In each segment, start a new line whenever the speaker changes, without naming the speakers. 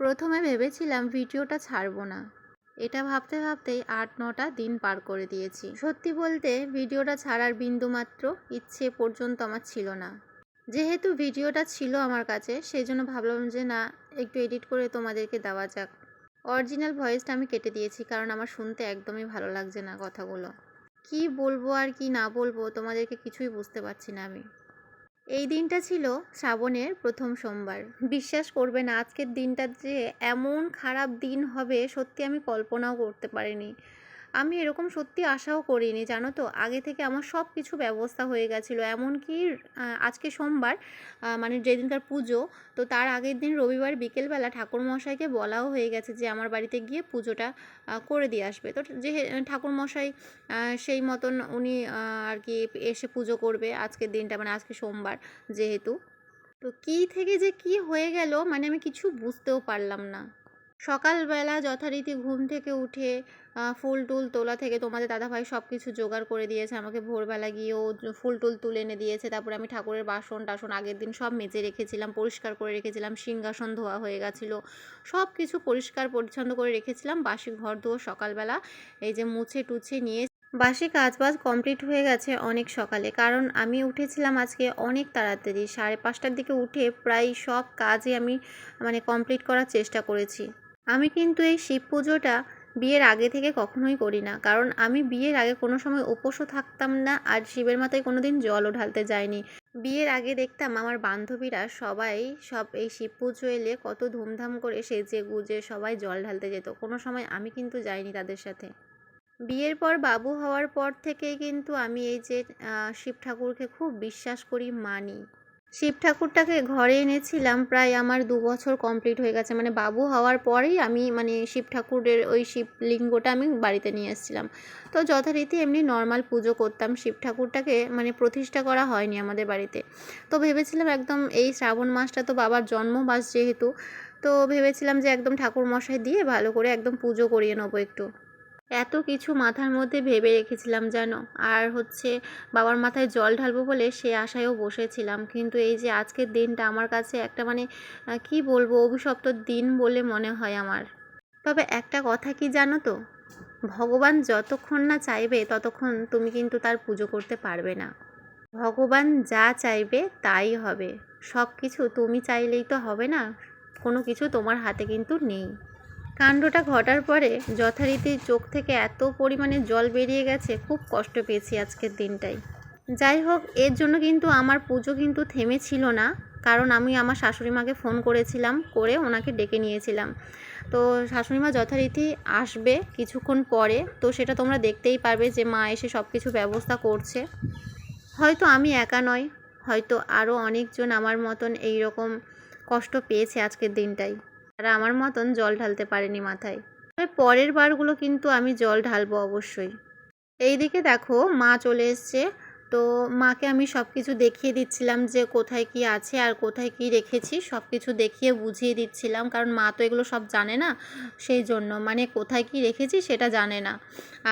প্রথমে ভেবেছিলাম ভিডিওটা ছাড়বো না। এটা ভাবতে ভাবতেই আট, নটা দিন পার করে দিয়েছি। সত্যি বলতে ভিডিওটা ছাড়ার বিন্দুমাত্র ইচ্ছে পর্যন্ত আমার ছিল না। যেহেতু ভিডিওটা ছিল আমার কাছে সেই জন্য ভাবলাম যে না, একটু এডিট করে তোমাদেরকে দেওয়া যাক। অরিজিনাল ভয়েসটা আমি কেটে দিয়েছি, কারণ আমার শুনতে একদমই ভালো লাগছে না কথাগুলো। কি বলব আর কি না বলব তোমাদেরকে কিছুই বুঝতে পারছি না আমি। এই দিনটা ছিল শ্রাবণের প্রথম সোমবার। বিশ্বাস করবে না, আজকের দিনটা যে এমন খারাপ দিন হবে, সত্যি আমি কল্পনাও করতে পারিনি। আমি এরকম সত্যি আশাও করিনি, জানো তো? আগে থেকে আমার সব কিছু ব্যবস্থা হয়ে গেছিল। এমনকি আজকে সোমবার মানে যেদিনকার পুজো, তো তার আগের দিন রবিবার বিকেলবেলা ঠাকুরমশাইকে বলাও হয়ে গেছে যে, আমার বাড়িতে গিয়ে পুজোটা করে দিয়ে আসবে। তো যে, ঠাকুরমশাই সেই মতন উনি আর কি এসে পুজো করবে আজকের দিনটা মানে আজকে সোমবার যেহেতু। তো কী থেকে যে কি হয়ে গেল মানে আমি কিছু বুঝতেও পারলাম না। সকালবেলা যথারীতি ঘুম থেকে উঠে ফুল টুল তোলা থেকে তোমাদের দাদাভাই সব কিছু জোগাড় করে দিয়েছে। আমাকে ভোরবেলা গিয়ে ও ফুল টুল তুলে এনে দিয়েছে। তারপরে আমি ঠাকুরের বাসন টাসন আগের দিন সব মেজে রেখেছিলাম, পরিষ্কার করে রেখেছিলাম, সিংহাসন ধোয়া হয়ে গেছিল। সব কিছু পরিষ্কার পরিচ্ছন্ন করে রেখেছিলাম। বাসি ঘর ধোয়া সকালবেলা এই যে মুছে টুছে নিয়ে বাসি কাজবাজ কমপ্লিট হয়ে গেছে অনেক সকালে। কারণ আমি উঠেছিলাম আজকে অনেক তাড়াতাড়ি। সাড়ে পাঁচটার দিকে উঠে প্রায় সব কাজই আমি মানে কমপ্লিট করার চেষ্টা করেছি। আমি কিন্তু এই শিব পুজোটা বিয়ের আগে থেকে কখনোই করি না। কারণ আমি বিয়ের আগে কোনো সময় উপোসও থাকতাম না আর শিবের মাথায় কোনো দিন জলও ঢালতে যাইনি বিয়ের আগে দেখতাম আমার বান্ধবীরা সবাই সব এই শিব পুজো এলে কত ধুমধাম করে সেজে গুজে সবাই জল ঢালতে যেত। কোনো সময় আমি কিন্তু যাইনি তাদের সাথে। বিয়ের পর বাবু হওয়ার পর থেকেই কিন্তু আমি এই যে শিব ঠাকুরকে খুব বিশ্বাস করি, মানি। শিব ঠাকুরটাকে ঘরে এনেছিলাম প্রায় আমার দু বছর কমপ্লিট হয়ে গেছে। মানে বাবু হওয়ার পরেই আমি মানে শিব ঠাকুরের ওই শিবলিঙ্গটা আমি বাড়িতে নিয়ে এসেছিলাম। তো যথারীতি এমনি নর্মাল পুজো করতাম। শিব ঠাকুরটাকে মানে প্রতিষ্ঠা করা হয়নি আমাদের বাড়িতে। তো ভেবেছিলাম একদম এই শ্রাবণ মাসটা তো বাবার জন্মমাস যেহেতু, তো ভেবেছিলাম যে একদম ঠাকুর মশাই দিয়ে ভালো করে একদম পুজো করিয়ে নেব একটু। এত কিছু মাথার মধ্যে ভেবে রেখেছিলাম জানো আর হচ্ছে বাবার মাথায় জল ঢালবো বলে সে আশায়ও বসেছিলাম। কিন্তু এই যে আজকের দিনটা আমার কাছে একটা মানে কি বলব, অভিশপ্ত দিন বলে মনে হয় আমার। তবে একটা কথা কি জানো তো? ভগবান যতক্ষণ না চাইবে ততক্ষণ তুমি কিন্তু তার পুজো করতে পারবে না। ভগবান যা চাইবে তাই হবে। সব কিছু তুমি চাইলেই তো হবে না। কোনো কিছু তোমার হাতে কিন্তু নেই। কাণ্ডটা ঘটার পরে যথারীতি চোখ থেকে এত পরিমাণে জল বেরিয়ে গেছে, খুব কষ্ট পেয়েছি আজকের দিনটাই যাই হোক, এর জন্য কিন্তু আমার পুজো কিন্তু থেমেছিল না, কারণ আমি আমার শাশুড়ি মাকে ফোন করেছিলাম, করে ওনাকে ডেকে নিয়েছিলাম। তো শাশুড়ি মা যথারীতি আসবে কিছুক্ষণ পরে, তো সেটা তোমরা দেখতেই পারবে যে মা এসে সব কিছু ব্যবস্থা করছে। হয়তো আমি একা নয় হয়তো আরও অনেকজন আমার মতন এই রকম কষ্ট পেয়েছে আজকের দিনটাই তারা আমার মতন জল ঢালতে পারেনি মাথায়। তবে পরের বারগুলো কিন্তু আমি জল ঢালবো অবশ্যই। এইদিকে দেখো মা চলে এসছে। তো মাকে আমি সব কিছু দেখিয়ে দিচ্ছিলাম যে কোথায় কি আছে আর কোথায় কি রেখেছি সব কিছু দেখিয়ে বুঝিয়ে দিচ্ছিলাম। কারণ মা তো এগুলো সব জানে না, সেই জন্য মানে কোথায় কি রেখেছি সেটা জানে না।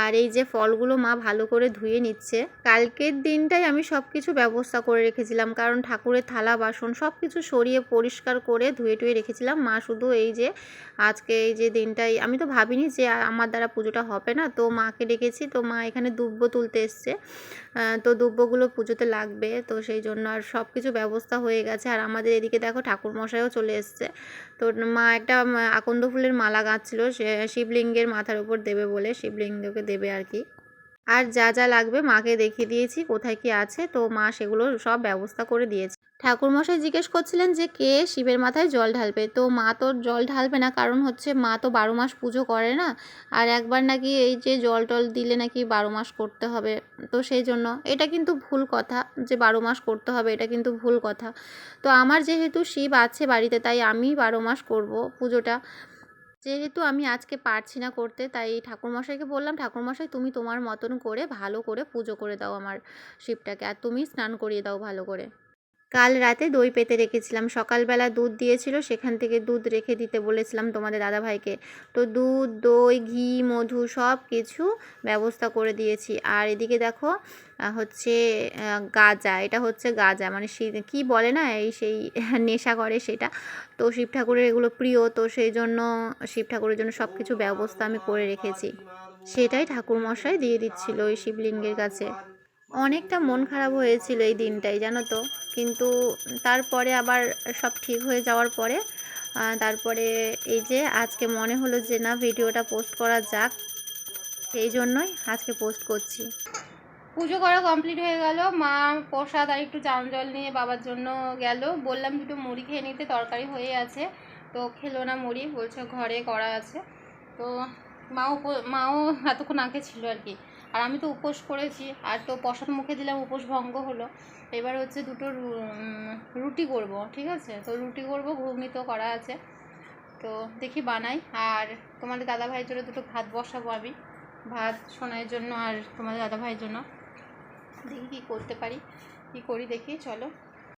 আর এই যে ফলগুলো মা ভালো করে ধুয়ে নিচ্ছে, কালকের দিনটাই আমি সব কিছু ব্যবস্থা করে রেখেছিলাম। কারণ ঠাকুরের থালা, বাসন সব কিছু সরিয়ে পরিষ্কার করে ধুয়ে টুয়ে রেখেছিলাম। মা শুধু এই যে আজকে এই যে দিনটাই, আমি তো ভাবিনি যে আমার দ্বারা পুজোটা হবে না। তো মাকে ডেকেছি, তো মা এখানে দুব্ব তুলতে এসছে। তো দুব্বগুলো পুজোতে লাগবে। তো সেই জন্য আর সব কিছু ব্যবস্থা হয়ে গেছে। আর আমাদের এদিকে দেখো ঠাকুরমশাইও চলে এসছে। তো মা একটা আকন্দ ফুলের মালা গাঁথছিল। সে শিবলিঙ্গের মাথার উপর দেবে বলে শিবলিঙ্গকে দেবে আর কি। আর যা যা লাগবে মাকে দেখিয়ে দিয়েছি, কোথায় কি আছে। তো মা সেগুলো সব ব্যবস্থা করে দিয়েছে। ঠাকুরমশাই জিজ্ঞেস করছিলেন যে কে শিবের মাথায় জল ঢালবে। তো মা তো জল ঢালবে না, কারণ হচ্ছে মা তো বারো মাস পুজো করে না। আর একবার নাকি এই যে জল টল দিলে নাকি বারো মাস করতে হবে। তো সেই জন্য এটা কিন্তু ভুল কথা যে বারো মাস করতে হবে, এটা কিন্তু ভুল কথা। তো আমার যেহেতু শিব আছে বাড়িতে, তাই আমি বারো মাস করব পুজোটা। যেহেতু আমি আজকে পারছি না করতে, তাই ঠাকুরমশাইকে বললাম, ঠাকুরমশাই, তুমি তোমার মতন করে ভালো করে পুজো করে দাও আমার শিবটাকে। আর তুমি স্নান করিয়ে দাও ভালো করে। কাল রাতে দই পেতে রেখেছিলাম। সকালবেলা দুধ দিয়েছিল, সেখান থেকে দুধ রেখে দিতে বলেছিলাম তোমাদের দাদাভাইকে। তো দুধ, দই, ঘি, মধু সব কিছু ব্যবস্থা করে দিয়েছি। আর এদিকে দেখো হচ্ছে গাজা। এটা হচ্ছে গাজা। মানে কি বলে না, এই সেই নেশা করে সেটা। তো শিব ঠাকুরের এগুলো প্রিয়, তো সেই জন্য শিব ঠাকুরের জন্য সব কিছু ব্যবস্থা আমি করে রেখেছি। সেটাই ঠাকুর মশাই দিয়ে দিচ্ছিল ওই শিবলিঙ্গের কাছে। অনেকটা মন খারাপ হয়েছিল এই দিনটাই, জানো তো। কিন্তু তারপরে আবার সব ঠিক হয়ে যাওয়ার পরে তারপরে এই যে আজকে মনে হলো যে না, ভিডিওটা পোস্ট করা যাক, সেই জন্যই আজকে পোস্ট করছি। পুজো করা কমপ্লিট হয়ে গেল, মা প্রসাদ আর একটু চান জল নিয়ে বাবার জন্য গেল। বললাম দুটো মুড়ি খেয়ে নিতে, তরকারি হয়ে আছে। তো খেলো না মুড়ি, বলছে ঘরে করা আছে। তো মাও মাও এতক্ষণ আগে ছিল আর কি। আর আমি তো উপোস করেছি, আর তো প্রসাদ মুখে দিলাম, উপোস ভঙ্গ হলো। এবার হচ্ছে দুটো রুটি করব, ঠিক আছে? তো রুটি করব, ঘুগনি তো করা আছে। তো দেখি বানাই। আর তোমাদের দাদা ভাইয়ের জন্য দুটো ভাত বসাবো আমি। ভাত সোনাইয়ের জন্য আর তোমাদের দাদা ভাইয়ের জন্য। দেখি কী করতে পারি, কী করি দেখি, চলো।